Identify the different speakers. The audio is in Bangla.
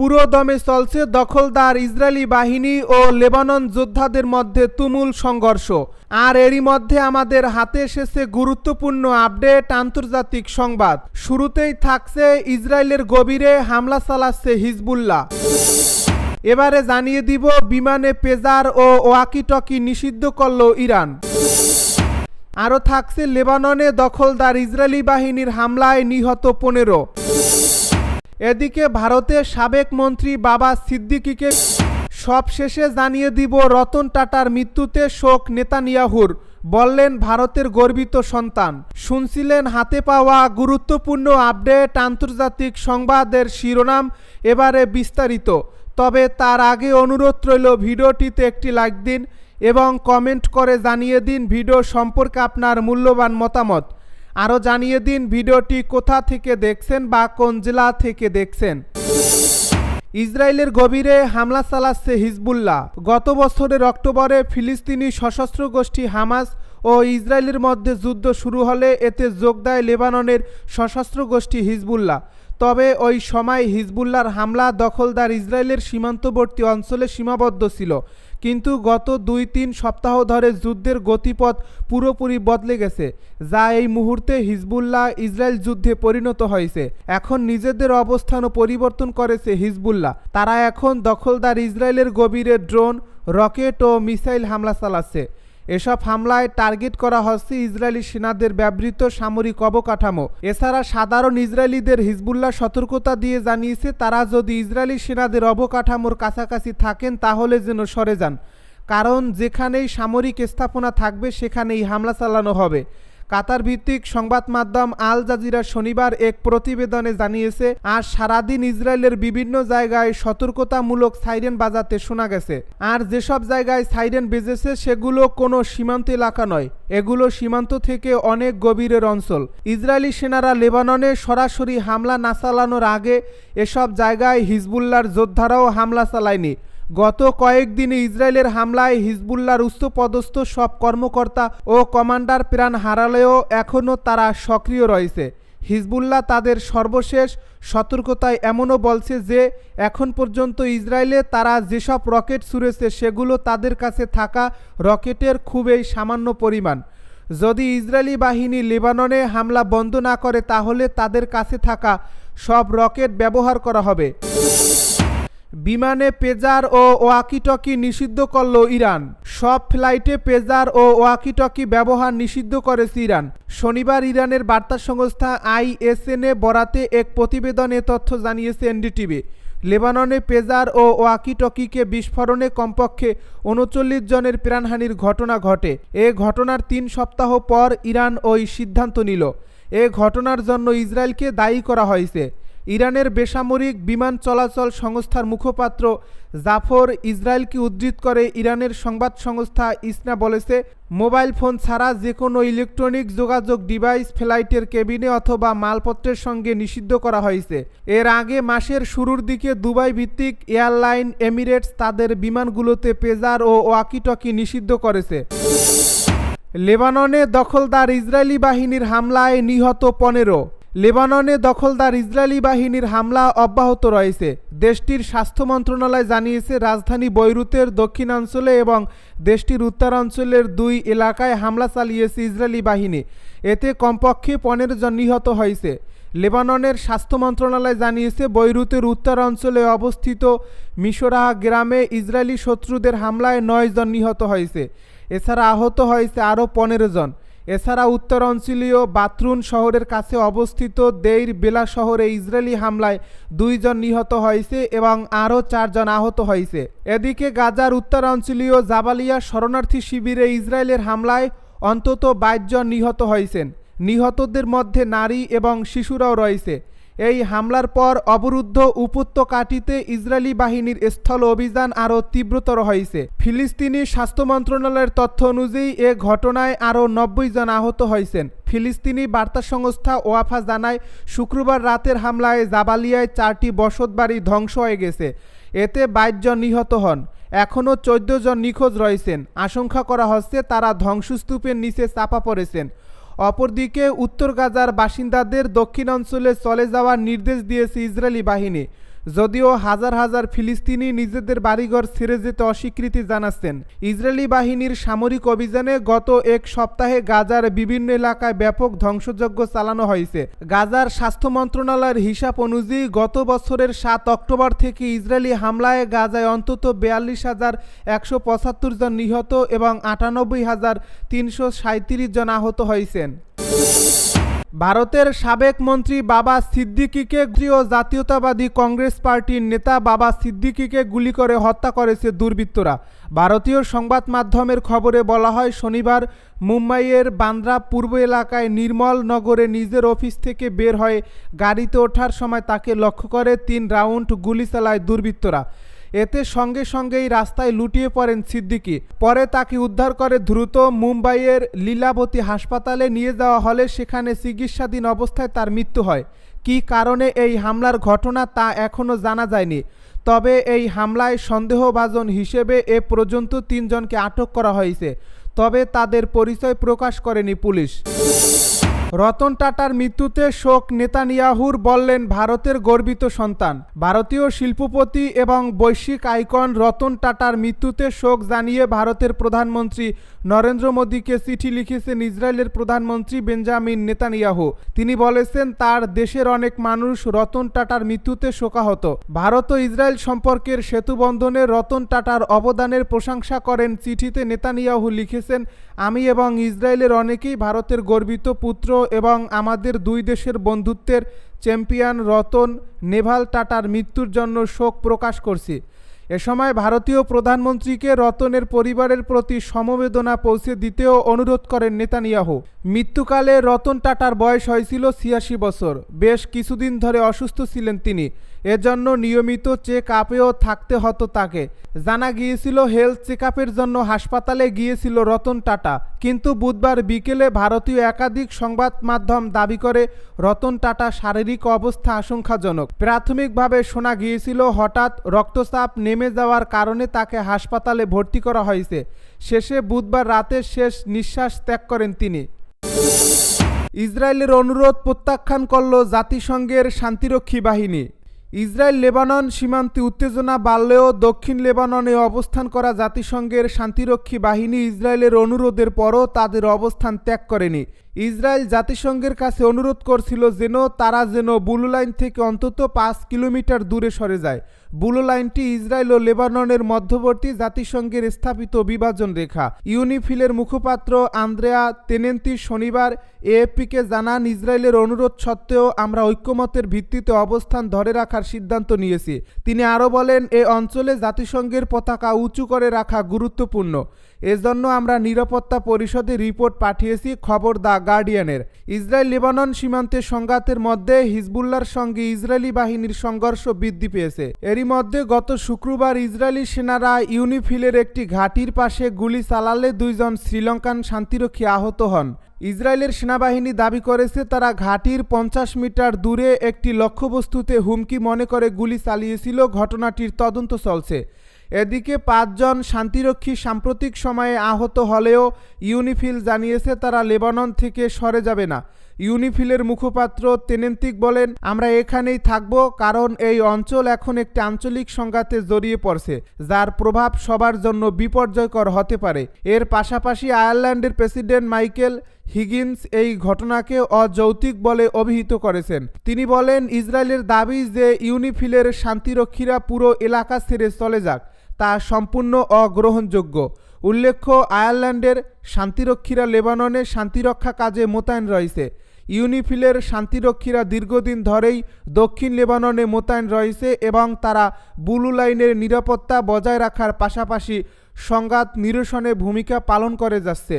Speaker 1: পুরো দমে চলছে দখলদার ইসরায়েলি বাহিনী ও লেবানন যোদ্ধাদের মধ্যে তুমুল সংঘর্ষ। আর এরই মধ্যে আমাদের হাতে এসেছে গুরুত্বপূর্ণ আপডেট, আন্তর্জাতিক সংবাদ। শুরুতেই থাকছে ইসরায়েলের গভীরে হামলা চালাচ্ছে হিজবুল্লাহ। এবারে জানিয়ে দিব, বিমানে পেজার ও ওয়াকিটকি নিষিদ্ধ করল ইরান। আরও থাকছে লেবাননে দখলদার ইসরায়েলি বাহিনীর হামলায় নিহত পনেরো। এদিকে ভারতের সাবেক মন্ত্রী বাবা সিদ্দিকিকে সব শেষে জানিয়ে দিব রতন টাটার মৃত্যুতে শোক নেতানিয়াহুর, বললেন ভারতের গর্বিত সন্তান। শুনছিলেন হাতে পাওয়া গুরুত্বপূর্ণ আপডেট আন্তর্জাতিক সংবাদের শিরোনাম এবারে বিস্তারিত। তবে তার আগে অনুরোধ রইল ভিডিওটিতে একটি লাইক দিন এবং কমেন্ট করে জানিয়ে দিন ভিডিও সম্পর্কে আপনার মূল্যবান মতামত। আরও জানিয়ে দিন ভিডিওটি কোথা থেকে দেখছেন বা কোন জেলা থেকে দেখছেন। ইসরায়েলের গভীরে হামলা চালাচ্ছে হিজবুল্লাহ। গত বছরের অক্টোবরে ফিলিস্তিনি সশস্ত্র গোষ্ঠী হামাস ও ইসরায়েলের মধ্যে যুদ্ধ শুরু হলে এতে যোগ দেয় লেবাননের সশস্ত্র গোষ্ঠী হিজবুল্লাহ। তবে ওই সময় হিজবুল্লাহর হামলা দখলদার ইসরায়েলের সীমান্তবর্তী অঞ্চলে সীমাবদ্ধ ছিল। কিন্তু গত দুই তিন সপ্তাহ ধরে যুদ্ধের গতিপথ পুরোপুরি বদলে গেছে, যা এই মুহূর্তে হিজবুল্লাহ ইসরায়েল যুদ্ধে পরিণত হয়েছে। এখন নিজেদের অবস্থানও পরিবর্তন করেছে হিজবুল্লাহ। তারা এখন দখলদার ইসরায়েলের গভীরে ড্রোন, রকেট ও মিসাইল হামলা চালাচ্ছে। এসব হামলায় টার্গেট করা হচ্ছে ইসরায়েলি সেনাদের ব্যবহৃত সামরিক অবকাঠামো। এছাড়া সাধারণ ইসরায়েলিদের হিজবুল্লাহ সতর্কতা দিয়ে জানিয়েছে, তারা যদি ইসরায়েলি সেনাদের অবকাঠামোর কাছাকাছি থাকেন, তাহলে যেন সরে যান। কারণ যেখানেই সামরিক স্থাপনা থাকবে, সেখানেই হামলা চালানো হবে। কাতার ভিত্তিক সংবাদ মাধ্যম আল জাজিরা শনিবার এক প্রতিবেদনে জানিয়েছে আর সারাদিন ইসরায়েলের বিভিন্ন জায়গায় সতর্কতামূলক সাইরেন বাজাতে শোনা গেছে। আর যেসব জায়গায় সাইরেন বেজেছে, সেগুলো কোনো সীমান্ত এলাকা নয়। এগুলো সীমান্ত থেকে অনেক গভীরের অঞ্চল। ইসরায়েলি সেনারা লেবাননে সরাসরি হামলা না চালানোর আগে এসব জায়গায় হিজবুল্লার যোদ্ধারাও হামলা চালায়নি। গত কয়েকদিনে ইসরায়েলের হামলায় হিজবুল্লার উচ্চপদস্থ সব কর্মকর্তা ও কমান্ডার প্রাণ হারালেও এখনও তারা সক্রিয় রয়েছে। হিজবুল্লাহ তাদের সর্বশেষ সতর্কতায় এমনও বলছে যে, এখন পর্যন্ত ইসরায়েলে তারা যেসব রকেট ছুড়েছে সেগুলো তাদের কাছে থাকা রকেটের খুবই সামান্য পরিমাণ। যদি ইসরায়েলি বাহিনী লেবাননে হামলা বন্ধ না করে, তাহলে তাদের কাছে থাকা সব রকেট ব্যবহার করা হবে। বিমানে পেজার ও ওয়াকিটকি নিষিদ্ধ করল ইরান। সব ফ্লাইটে পেজার ও ওয়াকিটকি ব্যবহার নিষিদ্ধ করেছে ইরান। শনিবার ইরানের বার্তা সংস্থা আইএসএনএ বরাতে এক প্রতিবেদনে তথ্য জানিয়েছে এনডিটিভি। লেবাননে পেজার ও ওয়াকিটকিকে বিস্ফোরণে কমপক্ষে উনচল্লিশ জনের প্রাণহানির ঘটনা ঘটে। এ ঘটনার তিন সপ্তাহ পর ইরান ওই সিদ্ধান্ত নিল। এ ঘটনার জন্য ইসরায়েলকে দায়ী করা হয়েছে। ইরানের বেসামরিক বিমান চলাচল সংস্থার মুখপাত্র জাফর ইসরায়েলকে উদ্ধৃত করে ইরানের সংবাদ সংস্থা ইসনা বলেছে, মোবাইল ফোন ছাড়া যে কোনো ইলেকট্রনিক যোগাযোগ ডিভাইস ফ্লাইটের কেবিনে অথবা মালপত্রের সঙ্গে নিষিদ্ধ করা হয়েছে। এর আগে মাসের শুরুর দিকে দুবাই ভিত্তিক এয়ারলাইন এমিরেটস তাদের বিমানগুলোতে পেজার ও ওয়াকিটকি নিষিদ্ধ করেছে। লেবাননে দখলদার ইসরায়েলি বাহিনীর হামলায় নিহত পনেরো। লেবাননে দখলদার ইসরায়েলি বাহিনীর হামলা অব্যাহত রয়েছে। দেশটির স্বাস্থ্য মন্ত্রণালয় জানিয়েছে, রাজধানী বৈরুতের দক্ষিণাঞ্চলে এবং দেশটির উত্তরাঞ্চলের দুই এলাকায় হামলা চালিয়েছে ইসরায়েলি বাহিনী। এতে কমপক্ষে পনেরো জন নিহত হয়েছে। লেবাননের স্বাস্থ্য মন্ত্রণালয় জানিয়েছে, বৈরুতের উত্তর অঞ্চলে অবস্থিত মিশরাহা গ্রামে ইসরায়েলি শত্রুদের হামলায় নয় জন নিহত হয়েছে। এছাড়া আহত হয়েছে আরও পনেরো জন। এছাড়া উত্তর অঞ্চলীয় বাথরুন শহরের কাছে অবস্থিত দেইর বেলা শহরে ইসরায়েলি হামলায় দুইজন নিহত হয়েছে এবং আরও চারজন আহত হয়েছে। এদিকে গাজার উত্তরাঞ্চলীয় জাবালিয়া শরণার্থী শিবিরে ইসরায়েলের হামলায় অন্তত বাইশজন নিহত হয়েছেন। নিহতদের মধ্যে নারী এবং শিশুরাও রয়েছে। এই হামলার পর অবরুদ্ধ উপত্যকাটিতে ইসরায়েলি বাহিনীর স্থল অভিযান আরও তীব্রতর হয়েছে। ফিলিস্তিনি স্বাস্থ্য মন্ত্রণালয়ের তথ্য অনুযায়ী এ ঘটনায় আরও নব্বই জন আহত হয়েছেন। ফিলিস্তিনি বার্তা সংস্থা ওয়াফা জানায়, শুক্রবার রাতের হামলায় জাবালিয়ায় চারটি বসতবাড়ি ধ্বংস হয়ে গেছে। এতে বাইশ জন নিহত হন। এখনও চোদ্দ জন নিখোঁজ রয়েছেন। আশঙ্কা করা হচ্ছে তারা ধ্বংসস্তূপের নিচে চাপা পড়েছেন। অপরদিকে উত্তর গাজার বাসিন্দাদের দক্ষিণ অঞ্চলে চলে যাওয়ার নির্দেশ দিয়েছে ইসরায়েলি বাহিনী। যদিও হাজার হাজার ফিলিস্তিনি নিজেদের বাড়িঘর ছেড়ে যেতে অস্বীকৃতি জানাচ্ছেন। ইসরায়েলি বাহিনীর সামরিক অভিযানে গত এক সপ্তাহে গাজার বিভিন্ন এলাকায় ব্যাপক ধ্বংসযজ্ঞ চালানো হয়েছে। গাজার স্বাস্থ্য মন্ত্রণালয়ের হিসাব অনুযায়ী গত বছরের সাত অক্টোবর থেকে ইসরায়েলি হামলায় গাজায় অন্তত বিয়াল্লিশ হাজার একশো পঁচাত্তর জন নিহত এবং আটানব্বই হাজার তিনশো সাঁত্রিশ জন আহত হয়েছেন। ভারতের সাবেক মন্ত্রী বাবা সিদ্দিকিকে ও জাতীয়তাবাদী কংগ্রেস পার্টির নেতা বাবা সিদ্দিকিকে গুলি করে হত্যা করেছে দুর্বৃত্তরা। ভারতীয় সংবাদ মাধ্যমের খবরে বলা হয়, শনিবার মুম্বাইয়ের বান্দ্রা পূর্ব এলাকায় নির্মল নগরে নিজের অফিস থেকে বের হয়ে গাড়িতে ওঠার সময় তাকে লক্ষ্য করে তিন রাউন্ড গুলি চালায় দুর্বৃত্তরা। এতে সঙ্গে সঙ্গেই রাস্তায় লুটিয়ে পড়েন সিদ্দিকি। পরে তাকে উদ্ধার করে দ্রুত মুম্বাইয়ের লীলাবতী হাসপাতালে নিয়ে যাওয়া হলে সেখানে চিকিৎসাধীন অবস্থায় তার মৃত্যু হয়। কী কারণে এই হামলার ঘটনা তা এখনও জানা যায়নি। তবে এই হামলায় সন্দেহভাজন হিসেবে এ পর্যন্ত তিনজনকে আটক করা হয়েছে। তবে তাদের পরিচয় প্রকাশ করেনি পুলিশ। রতন টাটার মৃত্যুতে শোক নেতানিয়াহুর বললেন ভারতের গর্বিত সন্তান। ভারতীয় শিল্পপতি এবং বৈশ্বিক আইকন রতন টাটার মৃত্যুতে শোক জানিয়ে ভারতের প্রধানমন্ত্রী নরেন্দ্র মোদীকে চিঠি লিখেছেন ইসরায়েলের প্রধানমন্ত্রী বেঞ্জামিন নেতানিয়াহু। তিনি বলেছেন, তার দেশের অনেক মানুষ রতন টাটার মৃত্যুতে শোকাহত। ভারত ও ইসরায়েল সম্পর্কের সেতুবন্ধনে রতন টাটার অবদানের প্রশংসা করেন। চিঠিতে নেতানিয়াহু লিখেছেন, আমি এবং ইসরায়েলের অনেকেই ভারতের গর্বিত পুত্র এবং আমাদের দুই দেশের বন্ধুত্বের চ্যাম্পিয়ন রতন নেভাল টাটার মৃত্যুর জন্য শোক প্রকাশ করছি। এ সময় ভারতীয় প্রধানমন্ত্রীকে রতনের পরিবারের প্রতি সমবেদনা পৌঁছে দিতেও অনুরোধ করেন নেতানিয়াহু। মৃত্যুকালে রতন টাটার বয়স হয়েছিল ছিয়াশি বছর। বেশ কিছুদিন ধরে অসুস্থ ছিলেন তিনি। এজন্য নিয়মিত চেক আপেও থাকতে হতো তাকে। জানা গিয়েছিল, হেলথ চেক জন্য হাসপাতালে গিয়েছিল রতন টাটা। কিন্তু বুধবার বিকেলে ভারতীয় একাধিক সংবাদ মাধ্যম দাবি করে, রতন টাটা শারীরিক অবস্থা আশঙ্কাজনক। প্রাথমিকভাবে শোনা গিয়েছিল, হঠাৎ রক্তচাপ নেমে যাওয়ার কারণে তাকে হাসপাতালে ভর্তি করা হয়েছে। শেষে বুধবার রাতে শেষ নিঃশ্বাস ত্যাগ করেন তিনি। ইসরায়েলের অনুরোধ প্রত্যাখ্যান করল জাতিসংঘের শান্তিরক্ষী বাহিনী। ইসরায়েল, লেবানন সীমান্তে উত্তেজনা বাড়লেও দক্ষিণ লেবাননে অবস্থান করা জাতিসংঘের শান্তিরক্ষী বাহিনী ইসরায়েলের অনুরোধের পরও তাদের অবস্থান ত্যাগ করেনি। ইসরায়েল জাতিসংঘের কাছে অনুরোধ করছিল যেন তারা যেন বুলু লাইন থেকে অন্তত পাঁচ কিলোমিটার দূরে সরে যায়। বুলু লাইনটি ইসরায়েল ও লেবাননের মধ্যবর্তী জাতিসংঘের স্থাপিত বিভাজন রেখা। ইউনিফিলের মুখপাত্র আন্দ্রেয়া তেনেন্তি শনিবার এএফপিকে জানান, ইসরায়েলের অনুরোধ সত্ত্বেও আমরা ঐক্যমতের ভিত্তিতে অবস্থান ধরে রাখার সিদ্ধান্ত নিয়েছি। তিনি আরও বলেন, এ অঞ্চলে জাতিসংঘের পতাকা উঁচু করে রাখা গুরুত্বপূর্ণ। এজন্য আমরা নিরাপত্তা পরিষদে রিপোর্ট পাঠিয়েছি, খবর দা গার্ডিয়ানের। ইসরায়েল, লেবানন সীমান্তে সংঘাতের মধ্যে হিজবুল্লার সঙ্গে ইসরায়েলি বাহিনীর সংঘর্ষ বৃদ্ধি পেয়েছে। এরই মধ্যে গত শুক্রবার ইসরায়েলি সেনারা ইউনিফিলের একটি ঘাঁটির পাশে গুলি চালালে দুইজন শ্রীলঙ্কান শান্তিরক্ষী আহত হন। ইসরায়েলের সেনাবাহিনী দাবি করেছে, তারা ঘাঁটির পঞ্চাশ মিটার দূরে একটি লক্ষ্যবস্তুতে হুমকি মনে করে গুলি চালিয়েছিল। ঘটনাটির তদন্ত চলছে। এদিকে পাঁচজন শান্তিরক্ষী সাম্প্রতিক সময়ে আহত হলেও ইউনিফিল জানিয়েছে তারা লেবানন থেকে সরে যাবে না। ইউনিফিলের মুখপাত্র তেনেন্তিক বলেন, আমরা এখানেই থাকব কারণ এই অঞ্চল এখন একটি আঞ্চলিক সংঘাতে জড়িয়ে পড়ছে, যার প্রভাব সবার জন্য বিপর্যয়কর হতে পারে। এর পাশাপাশি আয়ারল্যান্ডের প্রেসিডেন্ট মাইকেল হিগিন্স এই ঘটনাকে অযৌক্তিক বলে অভিহিত করেছেন। তিনি বলেন, ইসরায়েলের দাবি যে ইউনিফিলের শান্তিরক্ষীরা পুরো এলাকা ছেড়ে চলে যাক তা সম্পূর্ণ অগ্রহণযোগ্য। উল্লেখ্য, আয়ারল্যান্ডের শান্তিরক্ষীরা লেবাননে শান্তিরক্ষা কাজে মোতায়েন রয়েছে। ইউনিফিলের শান্তিরক্ষীরা দীর্ঘদিন ধরেই দক্ষিণ লেবাননে মোতায়েন রয়েছে এবং তারা বুলু লাইনের নিরাপত্তা বজায় রাখার পাশাপাশি সংঘাত নিরসনে ভূমিকা পালন করে যাচ্ছে।